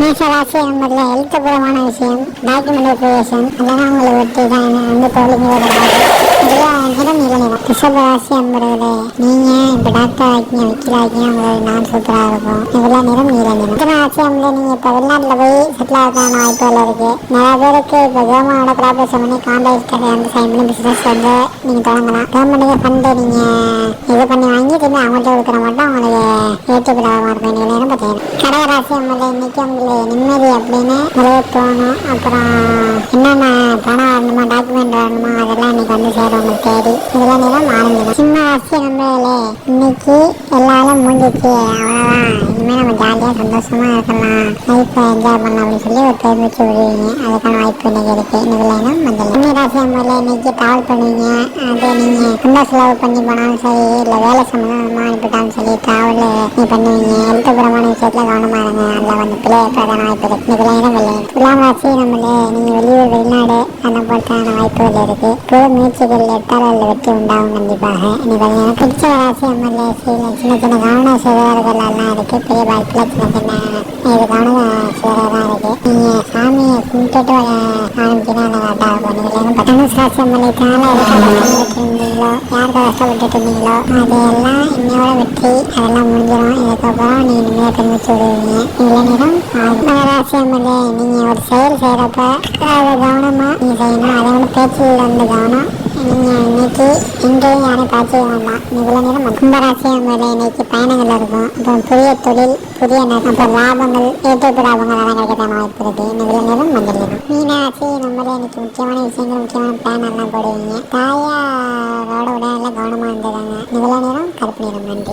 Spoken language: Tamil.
மேஷராசி என்பதில் எழுத்துப்பூர்வமான விஷயம் டாக்குமெண்ட் கிரியேஷன் அதெல்லாம் உங்களை ஒட்டி தான் வந்து தோழிங்க இதுல ரிஷபராசி அன்பர்களே நீங்க இப்போ டாக்டர் ஆகிங்க வக்கீல் ஆக்கிங்க உங்களுக்கு நான் சூப்பரா இருக்கும். இதில் நிறம் நீல நிறம் மிதனராசி என்பது நீங்க இப்ப வெளிநாட்டுல போய் செட்டில் ஆகிறதுக்கான வாய்ப்புகள் இருக்கு. நிறைய பேருக்கு இப்ப கவர்மெண்டோட ப்ராபரேஷன் பண்ணி கான்ட்ராக்ட் வந்து சைன் பண்ணி பிசினஸ் வந்து நீங்க தொடங்கலாம். கவர்மெண்ட் ஃபண்டு நீங்க இது பண்ணி வாங்கி திரும்பி அவங்கள்ட்ட கொடுக்குற மட்டும் உங்களுக்கு ஏற்றுக்கிடாமல் இருக்கும் நீங்கள் நேரம் பார்த்தீங்கன்னா கடகராசி அம்மல இன்னைக்கு உங்களுக்கு நிம்மதி அப்படின்னு நிறைய தோணும். அப்புறம் என்னென்ன பணம் வரணுமா டாக்குமெண்ட் வரணுமா அதெல்லாம் இன்னைக்கு வந்து சேரும் உங்களுக்கு தேடி. இதெல்லாம் நேரம் ஆரம்பிக்கும் சின்ன ராசி நம்மளே இன்னைக்கு எல்லாரும் மூஞ்சிச்சு அவ்வளோதான் இனிமேல் நம்ம ஜாலியாக சந்தோஷமாக இருக்கலாம். லைஃப்பை என்ஜாய் பண்ணலாம் அப்படின்னு சொல்லி ஒரு பெருமிச்சு விடுவீங்க. அதுக்கான வாய்ப்பு இன்னைக்கு இருக்குது இன்னைக்கு லைனும் மஞ்சள் கன்னி ராசி நம்மள இன்னைக்கு ட்ராவல் பண்ணுவீங்க. அது நீங்கள் ரொம்ப செலவு பண்ணி போனாலும் சரி இல்லை வேலை சம்மந்தமாக அனுப்பிட்டாங்க சரி ட்ராவல் நீ பண்ணுவீங்க எழுத்துப்புறமான விஷயத்துல கவனமா இருங்க. அதுல வந்து பிள்ளைய பிரதான வாய்ப்பு இருக்கு. இன்னைக்கு லைனும் வெள்ளை துலாம் ராசி நம்மளே நீங்கள் வெளியூர் வெளிநாடு அந்த போட்டான வாய்ப்புகள் இருக்கு. புது முயற்சிகள் எடுத்தால் அதில் வெற்றி உண்டாகும் கண்டிப்பாக. நீ பார்த்தீங்கன்னா பிடிச்ச ராசி நம்மளே சின்ன சின்ன கவன சிதறல்கள் எல்லாம் இருக்கு. பெரிய வாய்ப்புல சின்ன சின்ன இது கவன சிதறல் இருக்கு. நீங்க சாமியை கும்பிட்டுட்டு ஆரம்பிச்சுன்னா அந்த கரெக்டாக இருக்கும் நீங்கள் எதுவும் இருந்தீங்களோ யாருக்கு கஷ்டப்பட்டுட்டு இருந்தீங்களோ அதெல்லாம் வெற்றி அதெல்லாம் முடிஞ்சிடும் இதுக்கப்புறம் விடுவீங்க நீங்கள் ஒரு செயல் செய்கிறப்ப அதை கவனமாக நீங்கள் செய்யணும் அதை வந்து பேச்சில் வந்து கவனம் நீங்கள் இன்னைக்கு எங்கேயும் யாரும் பேச்சு வேண்டாம் இவ்வளோ நேரம் கும்பராசி மேலே இன்னைக்கு பயணங்கள் இருக்கும். அப்புறம் புதிய தொழில் புதிய ந- அப்புறம் லாபங்கள் ஏற்றப்பட லாபங்கள் எல்லாம் கிடைக்கிறதான வாய்ப்பு இருக்கு. இவ்வளோ நேரம் மஞ்சள் மீனாட்சி நம்மளே இன்னைக்கு முக்கியமான விஷயங்கள் முக்கியமான பிளான் எல்லாம் போடுவீங்க. தாயாரோட உடனே கவனமாக இருந்ததாங்க இவ்வளோ நேரம் கருப்பு நேரம் நன்றி.